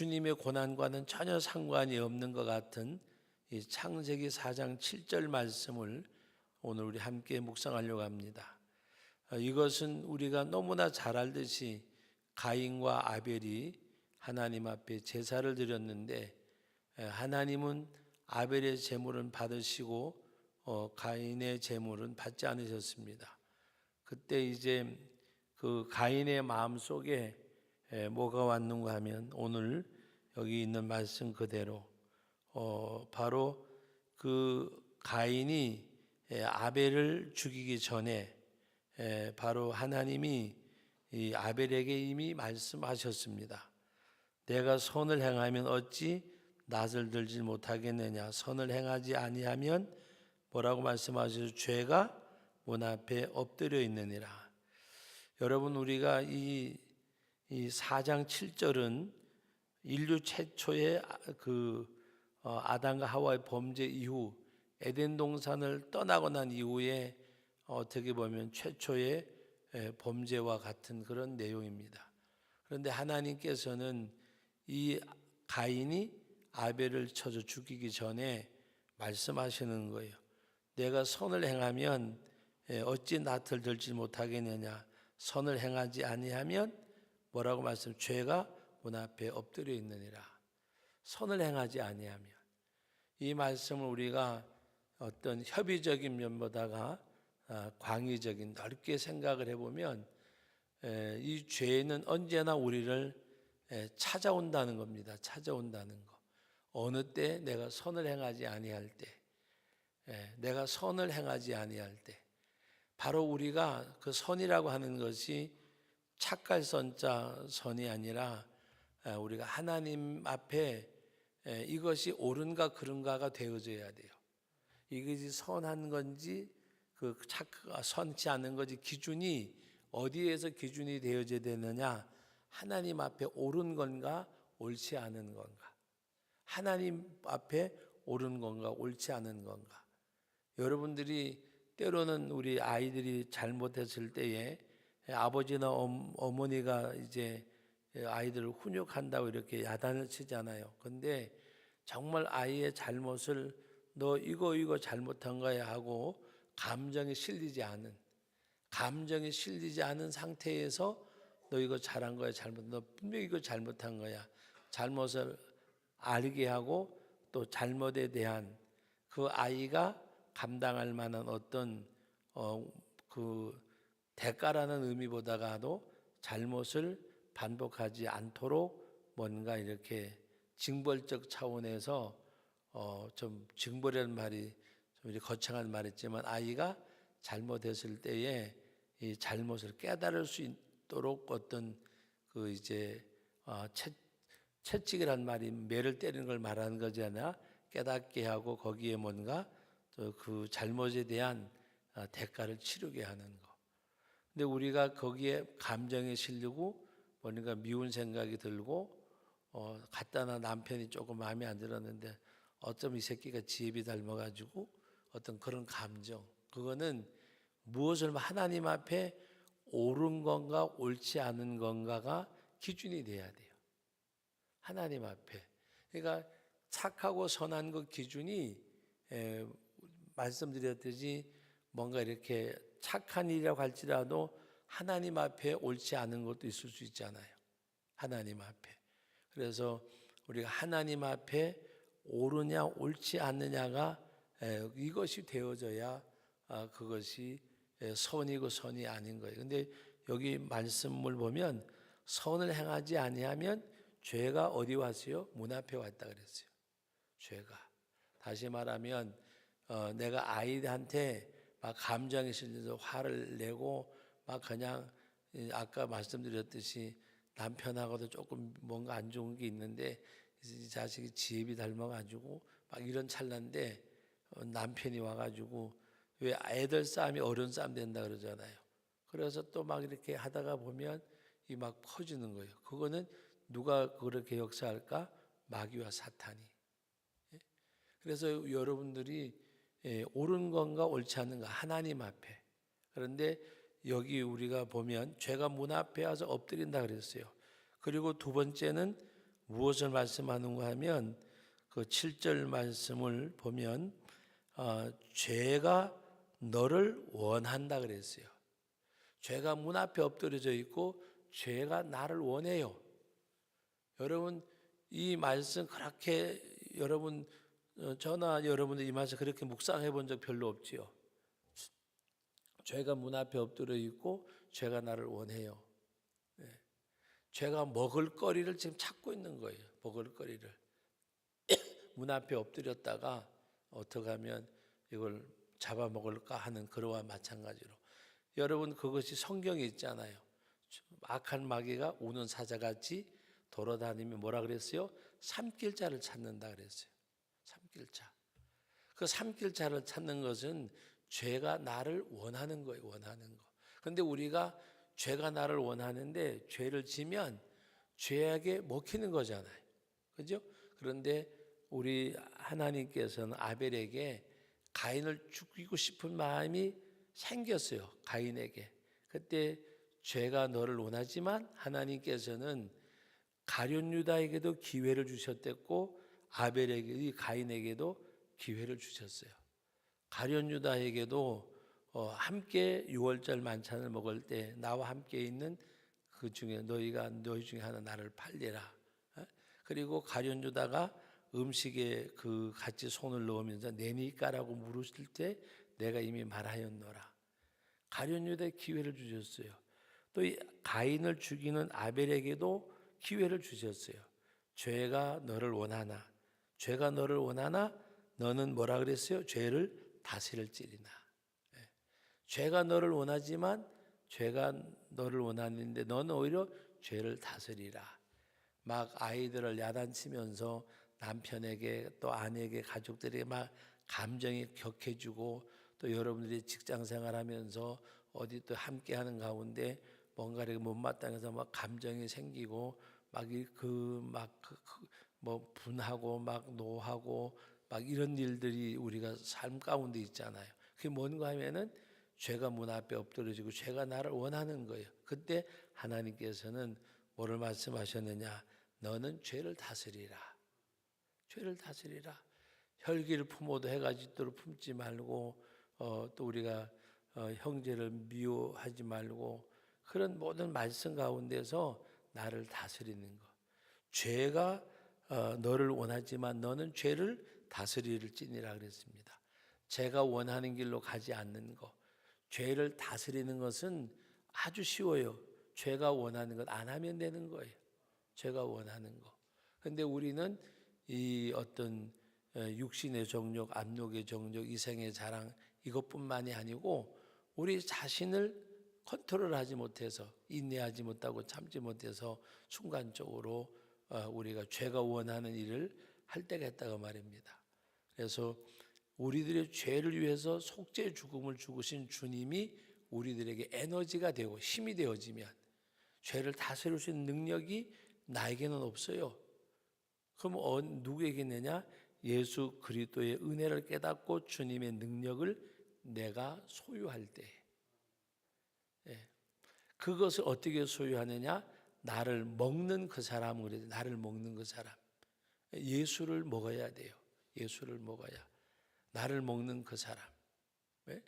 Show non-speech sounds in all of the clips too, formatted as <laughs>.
주님의 고난과는 전혀 상관이 없는 것 같은 이 창세기 4장 7절 말씀을 오늘 우리 함께 묵상하려고 합니다. 어, 이것은 우리가 너무나 잘 알듯이 가인과 아벨이 하나님 앞에 제사를 드렸는데 에, 하나님은 아벨의 제물은 받으시고 어, 가인의 제물은 받지 않으셨습니다. 그때 이제 그 가인의 마음 속에 에, 뭐가 왔는가 하면 오늘 여기 있는 말씀 그대로 어, 바로 그 가인이 에, 아벨을 죽이기 전에 에, 바로 하나님이 이 아벨에게 이미 말씀하셨습니다. 내가 선을 행하면 어찌 낯을 들지 못하겠느냐? 선을 행하지 아니하면 뭐라고 말씀하셔서 죄가 문 앞에 엎드려 있느니라. 여러분 우리가 이, 이 4장 7절은 인류 최초의 아- 그 어, 아담과 하와의 범죄 이후 에덴 동산을 떠나고 난 이후에 어떻게 보면 최초의 에, 범죄와 같은 그런 내용입니다. 그런데 하나님께서는 이 가인이 아벨을 쳐서 죽이기 전에 말씀하시는 거예요. 내가 선을 행하면 에, 어찌 낯을 들지 못하겠느냐? 선을 행하지 아니하면 뭐라고 말씀? 죄가 문 앞에 엎드려 있느니라. 선을 행하지 아니하면 이 말씀을 우리가 어떤 협의적인 면보다가 아, 광의적인 넓게 생각을 해보면 에, 이 죄는 언제나 우리를 에, 찾아온다는 겁니다. 찾아온다는 거. 어느 때 내가 선을 행하지 아니할 때, 에, 내가 선을 행하지 아니할 때, 바로 우리가 그 선이라고 하는 것이 착갈 선자 선이 아니라 에, 우리가 하나님 앞에 에, 이것이 옳은가 그른가가 되어져야 돼요. 이것이 선한 건지 그 착, 선치 않은 건지 기준이 어디에서 기준이 되어져야 되느냐? 하나님 앞에 옳은 건가 옳지 않은 건가? 하나님 앞에 옳은 건가 옳지 않은 건가? 여러분들이 때로는 우리 아이들이 잘못했을 때에 아버지나 엄- 어머니가 이제 아이들을 훈육한다고 이렇게 야단을 치잖아요. 근데 정말 아이의 잘못을 너 이거 이거 잘못한 거야 하고 감정에 실리지 않은 감정에 실리지 않은 상태에서 너 이거 잘한 거야 잘못 너 분명히 이거 잘못한 거야 잘못을 알게 하고 또 잘못에 대한 그 아이가 감당할 만한 어떤 어 그 대가라는 의미보다가도 잘못을 반복하지 않도록 뭔가 이렇게 징벌적 차원에서 어 좀 징벌이라는 말이 좀 이렇게 거창한 말이지만 아이가 잘못했을 때에 이 잘못을 깨달을 수 있도록 어떤 그 이제 어, 채, 채찍이란 말이 매를 때리는 걸 말하는 거잖아 깨닫게 하고 거기에 뭔가 또 그 잘못에 대한 어, 대가를 치르게 하는 거. 근데 우리가 거기에 감정에 실리고 뭔가 미운 생각이 들고 어, 갖다 놔 남편이 조금 마음에 안 들었는데 어쩜 이 새끼가 지혜비 닮아가지고 어떤 그런 감정 그거는 무엇을 하나님 앞에 옳은 건가 옳지 않은 건가가 기준이 돼야 돼요. 하나님 앞에 그러니까 착하고 선한 그 기준이 에, 말씀드렸듯이 뭔가 이렇게 착한 일이라고 할지라도 하나님 앞에 옳지 않은 것도 있을 수 있잖아요. 하나님 앞에. 그래서 우리가 하나님 앞에 옳으냐 옳지 않느냐가 에, 이것이 되어져야 아, 그것이 에, 선이고 선이 아닌 거예요. 근데 여기 말씀을 보면 선을 행하지 아니하면 죄가 어디 왔어요? 문 앞에 왔다 그랬어요. 죄가. 다시 말하면 어, 내가 아이한테 막 감정이 실려서 화를 내고 막 그냥 이 아까 말씀드렸듯이 남편하고도 조금 뭔가 안 좋은 게 있는데 이 자식이 지혜비 닮아가지고 막 이런 찰나인데 어, 남편이 와가지고 왜 애들 싸움이 어른 싸움 된다 그러잖아요. 그래서 또 막 이렇게 하다가 보면 이 막 퍼지는 거예요. 그거는 누가 그렇게 역사할까? 마귀와 사탄이. 예? 그래서 여러분들이 예, 옳은 건가 옳지 않은가 하나님 앞에. 그런데 여기 우리가 보면 죄가 문 앞에 와서 엎드린다 그랬어요. 그리고 두 번째는 무엇을 말씀하는가 하면 그 7절 말씀을 보면 어, 죄가 너를 원한다 그랬어요. 죄가 문 앞에 엎드려져 있고 죄가 나를 원해요. 여러분 이 말씀 그렇게 여러분 어, 저나 여러분들 이 말씀 그렇게 묵상해 본 적 별로 없지요. 죄가 문 앞에 엎드려 있고 죄가 나를 원해요. 네. 죄가 먹을 거리를 지금 찾고 있는 거예요. 먹을 거리를 <coughs> 문 앞에 엎드렸다가 어떻게 하면 이걸 잡아먹을까 하는 그러와 마찬가지로 여러분 그것이 성경에 있잖아요. 악한 마귀가 우는 사자같이 돌아다니며 뭐라 그랬어요? 삼킬 자를 찾는다 그랬어요. 삼킬자. 그 삼킬자를 찾는 것은 죄가 나를 원하는 거예요. 원하는 거. 근데 우리가 죄가 나를 원하는데 죄를 지면 죄에게 먹히는 거잖아요. 그죠? 그런데 우리 하나님께서는 아벨에게 가인을 죽이고 싶은 마음이 생겼어요. 가인에게. 그때 죄가 너를 원하지만 하나님께서는 가룟 유다에게도 기회를 주셨댔고 아벨에게 이 가인에게도 기회를 주셨어요. 가룟 유다에게도 어, 함께 유월절 만찬을 먹을 때 나와 함께 있는 그 중에 너희가 너희 중에 하나 나를 팔리라. 어? 그리고 가룟 유다가 음식에 그 같이 손을 넣으면서 내니까라고 물으실 때 내가 이미 말하였노라. 가룟 유다에 기회를 주셨어요. 또이 가인을 죽이는 아벨에게도 기회를 주셨어요. 죄가 너를 원하나 죄가 너를 원하나 너는 뭐라 그랬어요? 죄를 다스릴지리나. 예. 죄가 너를 원하지만 죄가 너를 원하는데 너는 오히려 죄를 다스리라. 막 아이들을 야단치면서 남편에게 또 아내에게 가족들에게 막 감정이 격해지고 또 여러분들이 직장 생활하면서 어디 또 함께하는 가운데 뭔가를 못마땅해서 막 감정이 생기고 막 그막 뭐 분하고 막 노하고 막 이런 일들이 우리가 삶 가운데 있잖아요. 그게 뭔가 하면은 죄가 문 앞에 엎드려지고 죄가 나를 원하는 거예요. 그때 하나님께서는 뭐를 말씀하셨느냐? 너는 죄를 다스리라. 죄를 다스리라. 혈기를 품어도 해가 지도록 품지 말고 어, 또 우리가 어, 형제를 미워하지 말고 그런 모든 말씀 가운데서 나를 다스리는 것. 죄가 어, 너를 원하지만 너는 죄를 다스릴지니라 그랬습니다. 제가 원하는 길로 가지 않는 것. 죄를 다스리는 것은 아주 쉬워요. 죄가 원하는 것 안 하면 되는 거예요. 죄가 원하는 것. 근데 우리는 이 어떤 어, 육신의 정욕, 압력의 정욕, 이생의 자랑 이것뿐만이 아니고 우리 자신을 컨트롤하지 못해서 인내하지 못하고 참지 못해서 순간적으로 어, 우리가 죄가 원하는 일을 할 때가 있다고 말입니다. 그래서 우리들의 죄를 위해서 속죄 죽음을 죽으신 주님이 우리들에게 에너지가 되고 힘이 되어지면 죄를 다스릴 수 있는 능력이 나에게는 없어요. 그럼 어, 누구에게 내냐? 예수 그리스도의 은혜를 깨닫고 주님의 능력을 내가 소유할 때. 예. 그것을 어떻게 소유하느냐? 나를 먹는 그 사람은 그래 나를 먹는 그 사람. 예수를 먹어야 돼요. 예수를 먹어야. 나를 먹는 그 사람. 네?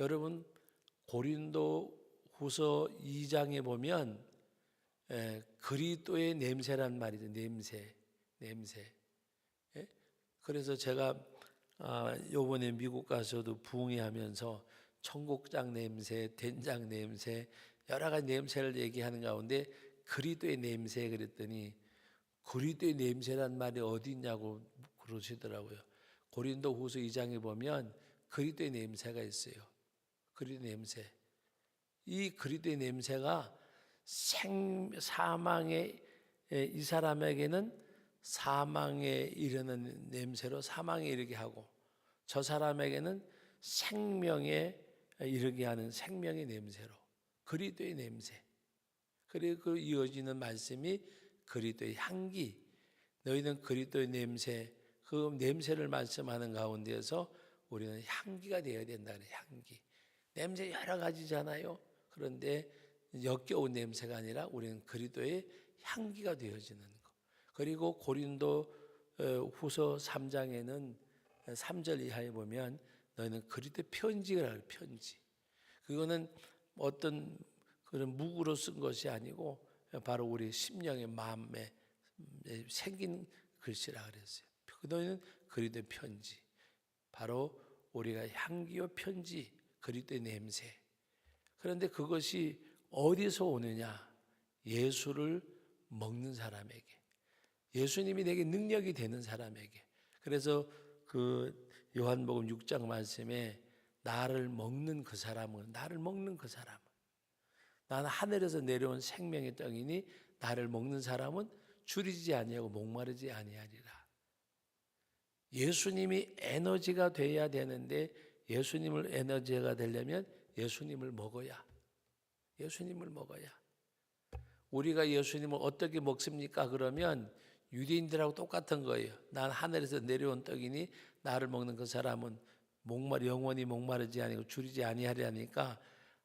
여러분 고린도 후서 2장에 보면 에, 그리스도의 냄새란 말이죠. 냄새, 냄새. 예? 그래서 제가 아, 요번에 미국 가서도 부흥회 하면서 청국장 냄새, 된장 냄새, 여러 가지 냄새를 얘기하는 가운데 그리스도의 냄새 그랬더니 그리스도의 냄새란 말이 어디 있냐고 그러시더라고요. 고린도 후서 2장에 보면 그리스도의 냄새가 있어요. 그리스도 냄새. 이 그리스도의 냄새가 생 사망의 이 사람에게는 사망에 이르는 냄새로 사망에 이르게 하고 저 사람에게는 생명에 이르게 하는 생명의 냄새로 그리스도의 냄새. 그리고 그 이어지는 말씀이 그리스도의 향기. 너희는 그리스도의 냄새, 그 냄새를 말씀하는 가운데서 우리는 향기가 되어야 된다는 향기. 냄새 여러 가지잖아요. 그런데 역겨운 냄새가 아니라 우리는 그리스도의 향기가 되어지는 것. 그리고 고린도 어, 후서 3장에는 3절 이하에 보면 너희는 그리스도 편지가 라 편지. 그거는 어떤 그런 무구로 쓴 것이 아니고 바로 우리 심령의 마음에 생긴 글씨라 그랬어요. 그 너희는 그리스도 편지. 바로 우리가 향기와 편지, 그리스도의 냄새. 그런데 그것이 어디서 오느냐? 예수를 먹는 사람에게. 예수님이 내게 능력이 되는 사람에게. 그래서 그 요한복음 6장 말씀에 나를 먹는 그 사람은 나를 먹는 그 사람은 나는 하늘에서 내려온 생명의 떡이니 나를 먹는 사람은 줄이지 아니하고 목마르지 아니하리라. 예수님이 에너지가 돼야 되는데 예수님을 에너지가 되려면 예수님을 먹어야 예수님을 먹어야 우리가 예수님을 어떻게 먹습니까? 그러면 유대인들하고 똑같은 거예요. 난 하늘에서 내려온 떡이니 나를 먹는 그 사람은 목말 영원히 목마르지 아니고 줄이지 아니하리니까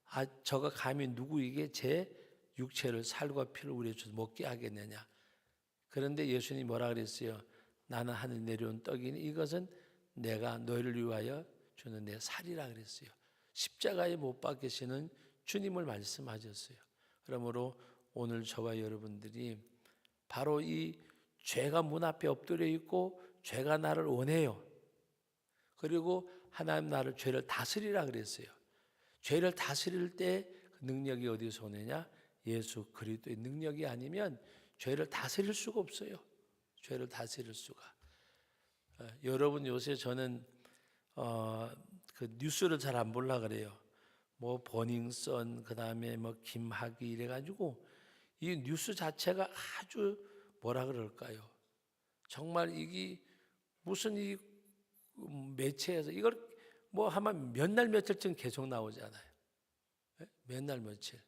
아 저가 감히 누구에게 제 육체를 살과 피를 우리에 주서 먹게 하겠느냐. 그런데 예수님이 뭐라 그랬어요? 나는 하늘 내려온 떡이니 이것은 내가 너희를 위하여 주는 내 살이라 그랬어요. 십자가에 못 박히시는 주님을 말씀하셨어요. 그러므로 오늘 저와 여러분들이 바로 이 죄가 문 앞에 엎드려 있고 죄가 나를 원해요. 그리고 하나님 나를 죄를 다스리라 그랬어요. 죄를 다스릴 때 그 능력이 어디서 오느냐? 예수 그리스도의 능력이 아니면 죄를 다스릴 수가 없어요. 죄를 다스릴 수가. 어, 여러분 요새 저는 어, 그 뉴스를 잘 안 볼라 그래요. 뭐 버닝썬 그다음에 뭐 김학의 이래 가지고 이 뉴스 자체가 아주 뭐라 그럴까요? 정말 이게 무슨 이 매체에서 이걸 뭐 하면 몇 날 며칠쯤 계속 나오잖아요. 예? 몇날 며칠.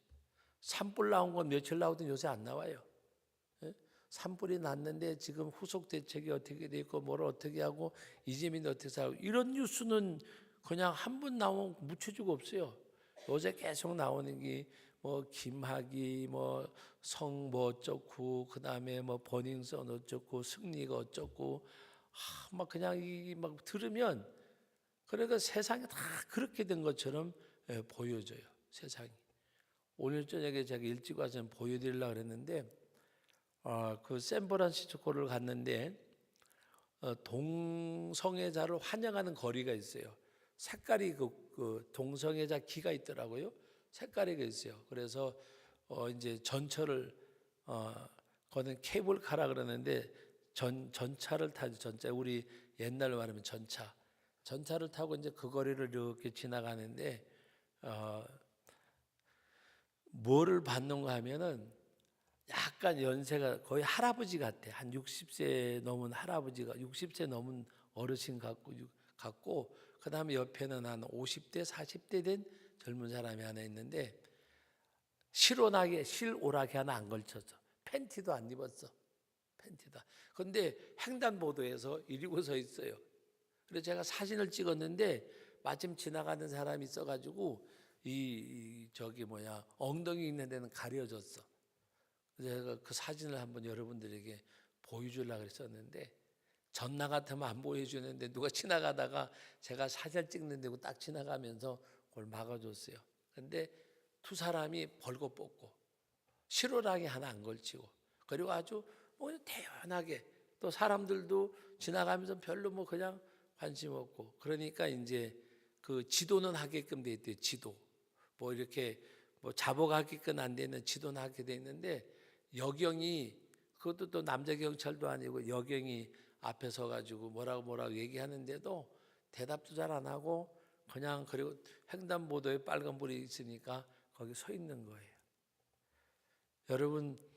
산불 나온 건 며칠 나오든 요새 안 나와요. 예? 산불이 났는데 지금 후속 대책이 어떻게 돼 있고 뭘 어떻게 하고 이재민이 어떻게 살고 이런 뉴스는 그냥 한 번 나오면 묻혀주고 없어요. 요새 계속 나오는 게 뭐 김학이 뭐 성뭐 어쩌고 그다음에 뭐 버닝썬 어쩌고 승리가 어쩌고 아, 막 그냥 이 막 들으면 그러니까 세상이 다 그렇게 된 것처럼 예, 보여져요. 세상이. 오늘 저녁에 제가 일찍 와서 보여드리려고 그랬는데 어, 그 샌프란시스코를 갔는데 어, 동성애자를 환영하는 거리가 있어요. 색깔이 그, 그 동성애자 키가 있더라고요. 색깔이 그 있어요. 그래서 어, 이제 전철을 어, 거는 케이블카라 그러는데 전 전차를 타죠. 전차 우리 옛날 말하면 전차. 전차를 타고 이제 그 거리를 이렇게 지나가는데 어, 뭐를 받는가 하면은 약간 연세가 거의 할아버지 같아. 한 60세 넘은 할아버지가 60세 넘은 어르신 같고 같고 그다음에 옆에는 한 50대 40대 된 젊은 사람이 하나 있는데 실오나게 실오라게 하나 안 걸쳤어. 팬티도 안 입었어. 팬티다. 근데 횡단보도에서 이리고 서 있어요. 그래서 제가 사진을 찍었는데 마침 지나가는 사람이 있어가지고 이, 이 저기 뭐야 엉덩이 있는 데는 가려졌어. 그래서 제가 그 사진을 한번 여러분들에게 보여주려고 그랬었는데 전나 같으면 안 보여주는데 누가 지나가다가 제가 사진 찍는데 딱 지나가면서 그걸 막아줬어요. 근데 두 사람이 벌거 뽑고 실오라기 하나 안 걸치고 그리고 아주 뭐 대연하게 또 사람들도 지나가면서 별로 뭐 그냥 관심 없고 그러니까 이제 그 지도는 하게끔 돼 있대요. 지도 뭐 이렇게 뭐 자복하게끔 안 되는 지도는 하게 돼 있는데 여경이 그것도 또 남자 경찰도 아니고 여경이 앞에 서 가지고 뭐라고 뭐라고 얘기하는데도 대답도 잘 안 하고 그냥 그리고 횡단보도에 빨간 불이 있으니까 거기 서 있는 거예요. 여러분 어,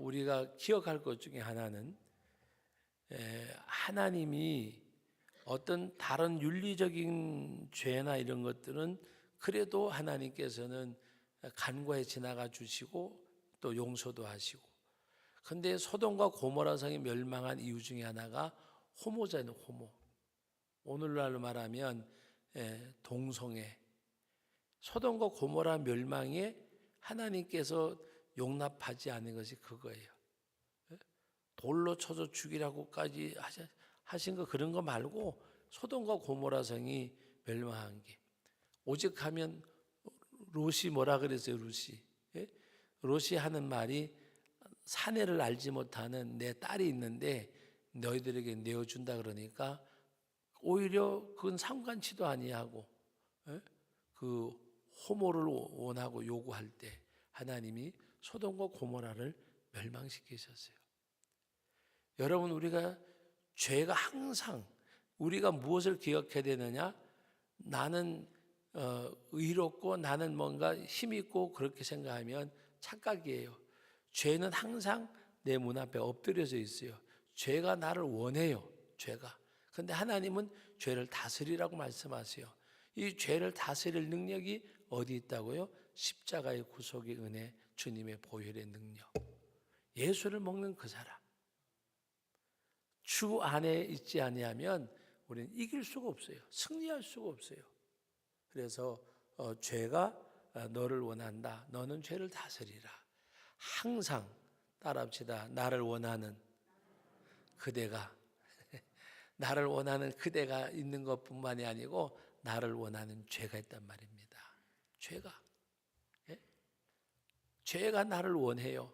우리가 기억할 것 중에 하나는 에, 하나님이 어떤 다른 윤리적인 죄나 이런 것들은 그래도 하나님께서는 간과해 지나가 주시고 또 용서도 하시고. 근데 소돔과 고모라 성이 멸망한 이유 중에 하나가 호모잖아요 호모. 오늘날로 말하면 예, 동성애. 소돔과 고모라 멸망에 하나님께서 용납하지 않는 것이 그거예요. 예? 돌로 쳐서 죽이라고까지 하신 거 그런 거 말고 소돔과 고모라 성이 멸망한 게 오직 하면 롯이 뭐라 그랬어요, 롯이. 예? 롯이 하는 말이 사내를 알지 못하는 내 딸이 있는데 너희들에게 내어준다 그러니까 오히려 그건 상관치도 아니하고 예? 그 호모를 원하고 요구할 때 하나님이 소돔과 고모라를 멸망시키셨어요. 여러분 우리가 죄가 항상 우리가 무엇을 기억해야 되느냐? 나는 어, 의롭고 나는 뭔가 힘 있고 그렇게 생각하면 착각이에요. 죄는 항상 내 문 앞에 엎드려져 있어요. 죄가 나를 원해요. 죄가. 근데 하나님은 죄를 다스리라고 말씀하세요. 이 죄를 다스릴 능력이 어디 있다고요? 십자가의 구속의 은혜, 주님의 보혈의 능력. 예수를 먹는 그 사람. 주 안에 있지 아니하면 우리는 이길 수가 없어요. 승리할 수가 없어요. 그래서 어, 죄가 어, 너를 원한다. 너는 죄를 다스리라. 항상 따라합시다. 나를 원하는 그대가 <laughs> 나를 원하는 그대가 있는 것뿐만이 아니고 나를 원하는 죄가 있단 말입니다. 죄가 예? 죄가 나를 원해요.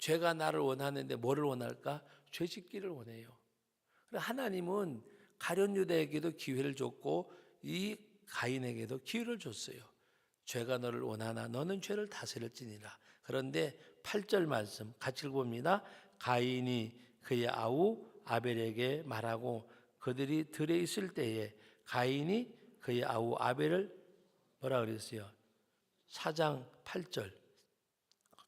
죄가 나를 원하는데 뭐를 원할까? 죄 짓기를 원해요. 하나님은 가련 유다에게도 기회를 줬고 이 가인에게도 기회를 줬어요. 죄가 너를 원하나 너는 죄를 다스릴지니라. 그런데 8절 말씀 같이 읽어봅니다. 가인이 그의 아우 아벨에게 말하고 그들이 들에 있을 때에 가인이 그의 아우 아벨을 뭐라 그랬어요? 4장 8절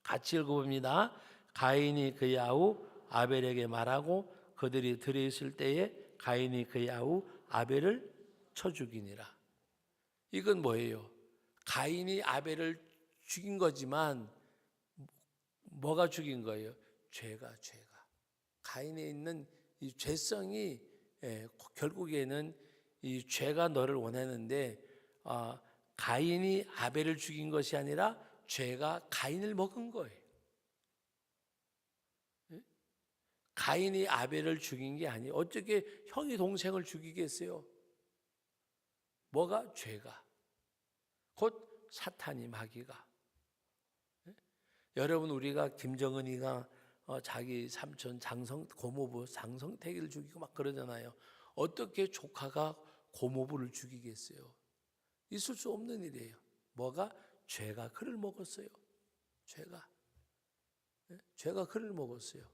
같이 읽어봅니다. 가인이 그의 아우 아벨에게 말하고 그들이 들에 있을 때에 가인이 그의 아우 아벨을 쳐 죽이니라. 이건 뭐예요? 가인이 아벨을 죽인 거지만 뭐가 죽인 거예요? 죄가 죄가. 가인에 있는 이 죄성이 예, 결국에는 이 죄가 너를 원하는데 아, 가인이 아벨을 죽인 것이 아니라 죄가 가인을 먹은 거예요. 예? 가인이 아벨을 죽인 게 아니에요. 어떻게 형이 동생을 죽이겠어요? 뭐가 죄가? 곧 사탄이 마귀가. 예? 여러분 우리가 김정은이가 어, 자기 삼촌 장성 고모부 장성택이를 죽이고 막 그러잖아요. 어떻게 조카가 고모부를 죽이겠어요? 있을 수 없는 일이에요. 뭐가 죄가 그를 먹었어요. 죄가 예? 죄가 그를 먹었어요.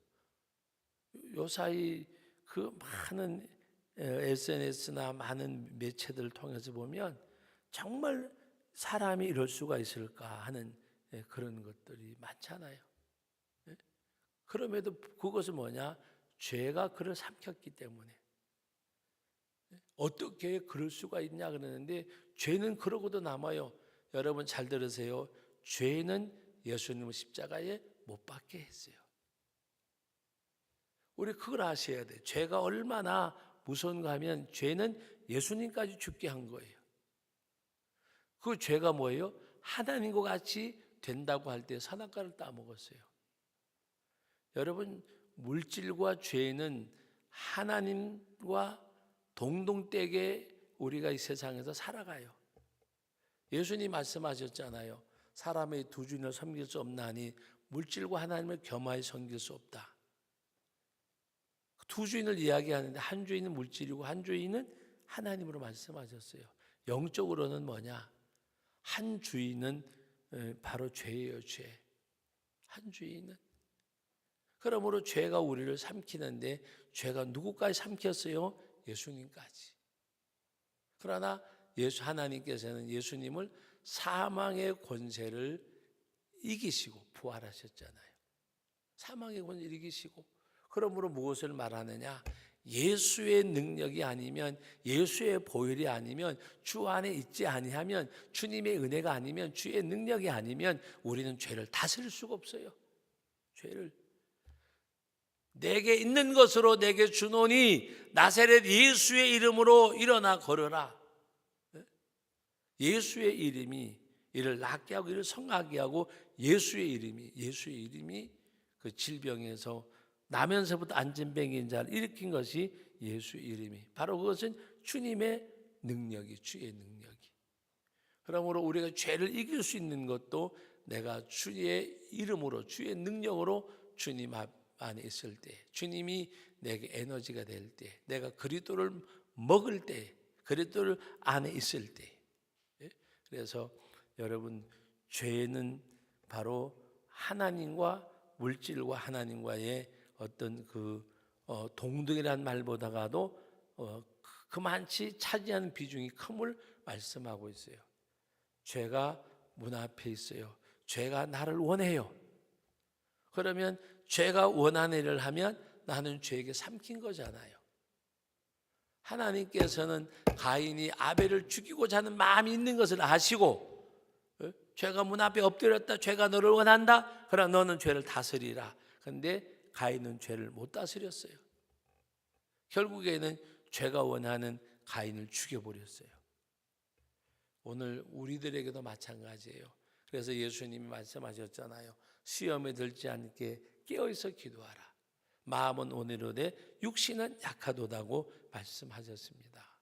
요 사이 그 많은 SNS나 많은 매체들을 통해서 보면 정말 사람이 이럴 수가 있을까 하는 예, 그런 것들이 많잖아요. 예? 그럼에도 그것은 뭐냐? 죄가 그를 삼켰기 때문에. 예? 어떻게 그럴 수가 있냐 그러는데 죄는 그러고도 남아요. 여러분 잘 들으세요. 죄는 예수님을 십자가에 못 박게 했어요. 우리 그걸 아셔야 돼. 죄가 얼마나 무서운가 하면 죄는 예수님까지 죽게 한 거예요. 그 죄가 뭐예요? 하나님과 같이 된다고 할때 선악과를 따먹었어요. 여러분 물질과 죄는 하나님과 동동되게 우리가 이 세상에서 살아가요. 예수님 말씀하셨잖아요. 사람의 두 주인을 섬길 수 없나니 물질과 하나님을 겸하여 섬길 수 없다. 두 주인을 이야기하는데 한 주인은 물질이고 한 주인은 하나님으로 말씀하셨어요. 영적으로는 뭐냐? 한 주인은 바로 죄예요, 죄. 한 주인은. 그러므로 죄가 우리를 삼키는데 죄가 누구까지 삼켰어요? 예수님까지. 그러나 예수 하나님께서는 예수님을 사망의 권세를 이기시고 부활하셨잖아요. 사망의 권세를 이기시고 그러므로 무엇을 말하느냐? 예수의 능력이 아니면 예수의 보혈이 아니면 주 안에 있지 아니하면 주님의 은혜가 아니면 주의 능력이 아니면 우리는 죄를 다스릴 수가 없어요. 죄를 내게 있는 것으로 내게 주노니 나사렛 예수의 이름으로 일어나 걸어라. 예수의 이름이 이를 낫게 하고 이를 성하게 하고 예수의 이름이 예수의 이름이 그 질병에서 나면서부터 안전병인 자를 일으킨 것이 예수의 이름이 바로 그것은 주님의 능력이 주의 능력이 그러므로 우리가 죄를 이길 수 있는 것도 내가 주의 이름으로 주의 능력으로 주님 앞 안에 있을 때 주님이 내게 에너지가 될 때 내가 그리스도를 먹을 때 그리스도를 안에 있을 때 예? 그래서 여러분 죄는 바로 하나님과 물질과 하나님과의 어떤 그 어, 동등이란 말보다가도 어, 그만치 차지하는 비중이 큼을 말씀하고 있어요. 죄가 문 앞에 있어요. 죄가 나를 원해요. 그러면 죄가 원하는 일을 하면 나는 죄에게 삼킨 거잖아요. 하나님께서는 가인이 아벨을 죽이고자 하는 마음이 있는 것을 아시고 어? 죄가 문 앞에 엎드렸다. 죄가 너를 원한다. 그러나 너는 죄를 다스리라. 근데 가인은 죄를 못 다스렸어요. 결국에는 죄가 원하는 가인을 죽여버렸어요. 오늘 우리들에게도 마찬가지예요. 그래서 예수님이 말씀하셨잖아요. 시험에 들지 않게 깨어있어 기도하라. 마음은 오늘로 되 육신은 약하도다고 말씀하셨습니다.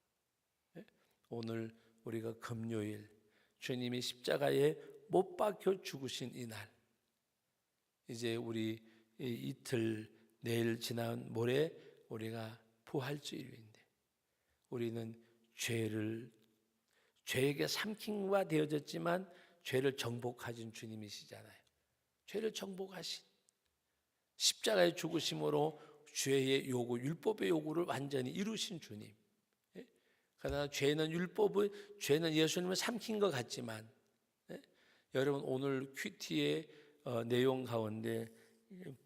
예? 오늘 우리가 금요일 주님이 십자가에 못 박혀 죽으신 이날 이제 우리 이틀 내일 지난 모레 우리가 부활주일인데 우리는 죄를 죄에게 삼킨과 되어졌지만 죄를 정복하신 주님이시잖아요. 죄를 정복하신 십자가의 죽으심으로 죄의 요구, 율법의 요구를 완전히 이루신 주님. 예? 그러나 죄는 율법의 죄는 예수님을 삼킨 것 같지만 예? 여러분 오늘 큐티의 어, 내용 가운데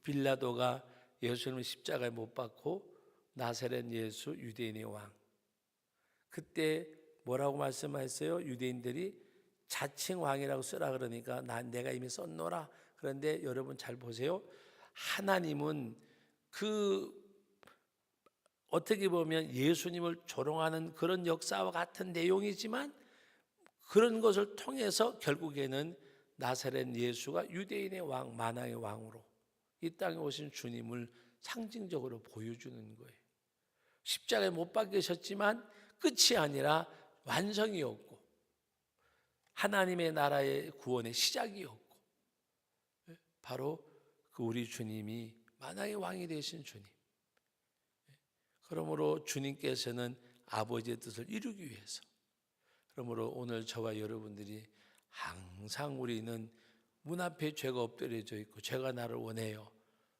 빌라도가 예수님을 십자가에 못 박고 나사렛 예수 유대인의 왕. 그때 뭐라고 말씀하셨어요? 유대인들이 자칭 왕이라고 쓰라 그러니까 난 내가 이미 썼노라. 그런데 여러분 잘 보세요. 하나님은 그 어떻게 보면 예수님을 조롱하는 그런 역사와 같은 내용이지만 그런 것을 통해서 결국에는 나사렛 예수가 유대인의 왕, 만왕의 왕으로 이 땅에 오신 주님을 상징적으로 보여주는 거예요. 십자가에 못 박히셨지만 끝이 아니라 완성이었고 하나님의 나라의 구원의 시작이었고 바로 그 우리 주님이 만왕의 왕이 되신 주님. 그러므로 주님께서는 아버지의 뜻을 이루기 위해서 그러므로 오늘 저와 여러분들이 항상 우리는 문 앞에 죄가 엎드려져 있고 죄가 나를 원해요.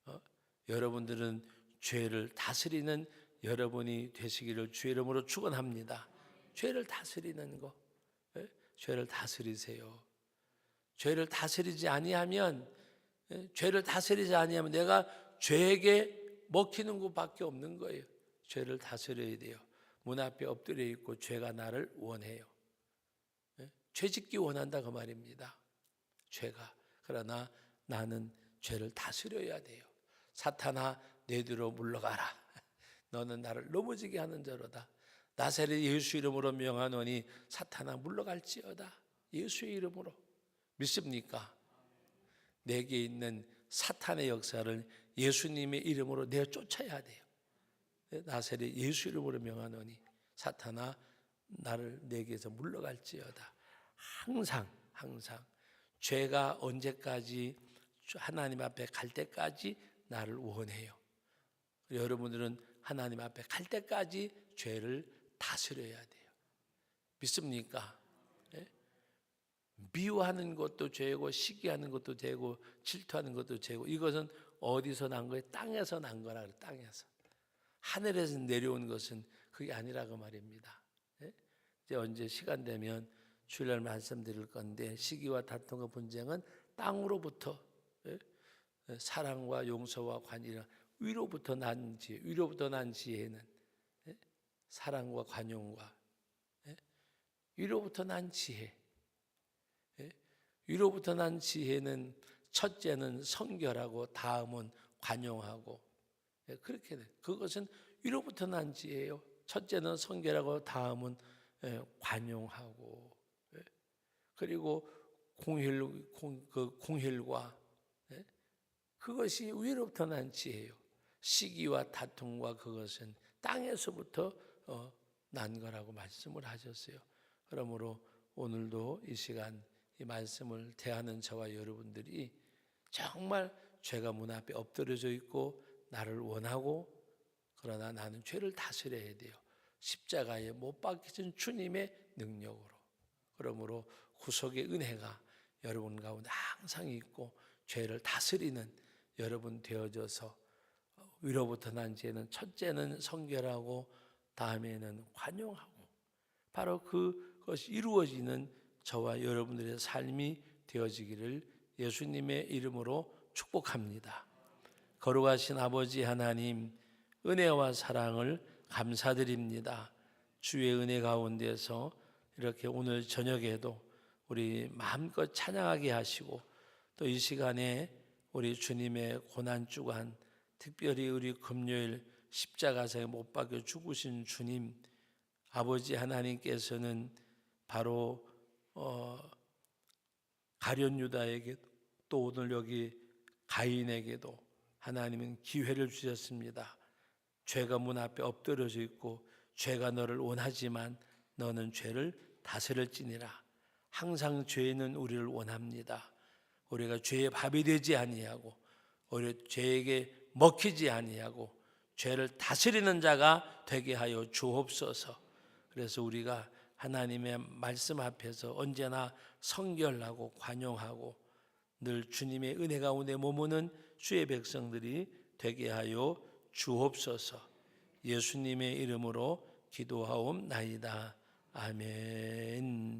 어? 여러분들은 죄를 다스리는 여러분이 되시기를 주의 이름으로 축원합니다. 죄를 다스리는 거, 예? 죄를 다스리세요. 죄를 다스리지 아니하면 예? 죄를 다스리지 아니하면 내가 죄에게 먹히는 것밖에 없는 거예요. 죄를 다스려야 돼요. 문 앞에 엎드려 있고 죄가 나를 원해요. 예? 죄짓기 원한다 그 말입니다. 죄가 그러나 나는 죄를 다스려야 돼요. 사탄아 내 뒤로 물러가라. <laughs> 너는 나를 넘어지게 하는 자로다. 나사렛 예수 이름으로 명하노니 사탄아 물러갈지어다. 예수의 이름으로 믿습니까? 내게 있는 사탄의 역사를 예수님의 이름으로 내어 쫓아야 돼요. 나사렛 예수 이름으로 명하노니 사탄아 나를 내게서 물러갈지어다. 항상 항상 죄가 언제까지 하나님 앞에 갈 때까지 나를 원해요. 여러분들은 하나님 앞에 갈 때까지 죄를 다스려야 돼요. 믿습니까? 예? 미워하는 것도 죄고 시기하는 것도 죄고 질투하는 것도 죄고 이것은 어디서 난 거예요? 땅에서 난 거라 그래. 땅에서 하늘에서 내려온 것은 그게 아니라고 말입니다. 예? 이제 언제 시간 되면 주일날 말씀드릴 건데 시기와 다툼과 분쟁은 땅으로부터 예? 사랑과 용서와 관이라 위로부터 난 지혜, 위로부터 난 지혜는 예? 사랑과 관용과 예? 위로부터 난 지혜, 예? 위로부터 난 지혜는 첫째는 성결하고 다음은 관용하고 예, 그렇게 돼. 그것은 위로부터 난 지혜예요. 첫째는 성결하고 다음은 예, 관용하고 예. 그리고 공힐 공, 그 공힐과 예? 그것이 위로부터 난 지혜요. 시기와 다툼과 그것은 땅에서부터 어, 난 거라고 말씀을 하셨어요. 그러므로 오늘도 이 시간 이 말씀을 대하는 저와 여러분들이 정말 죄가 문 앞에 엎드려져 있고 나를 원하고 그러나 나는 죄를 다스려야 돼요. 십자가에 못 박히신 주님의 능력으로. 그러므로 구속의 은혜가 여러분 가운데 항상 있고 죄를 다스리는 여러분 되어져서 위로부터 난 죄는 첫째는 성결하고 다음에는 관용하고 바로 그것이 이루어지는 저와 여러분들의 삶이 되어지기를 예수님의 이름으로 축복합니다. 거룩하신 아버지 하나님 은혜와 사랑을 감사드립니다. 주의 은혜 가운데서 이렇게 오늘 저녁에도 우리 마음껏 찬양하게 하시고 또 이 시간에 우리 주님의 고난 주간 특별히 우리 금요일 십자가상에 못 박혀 죽으신 주님 아버지 하나님께서는 바로 어, 가련 유다에게 또 오늘 여기 가인에게도 하나님은 기회를 주셨습니다. 죄가 문 앞에 엎드려져 있고 죄가 너를 원하지만 너는 죄를 다스릴지니라. 항상 죄는 우리를 원합니다. 우리가 죄의 밥이 되지 아니하고 우리 죄에게 먹히지 아니하고 죄를 다스리는 자가 되게 하여 주옵소서. 그래서 우리가 하나님의 말씀 앞에서 언제나 성결하고 관용하고 늘 주님의 은혜 가운데 머무는 주의 백성들이 되게 하여 주옵소서. 예수님의 이름으로 기도하옵나이다. 아멘.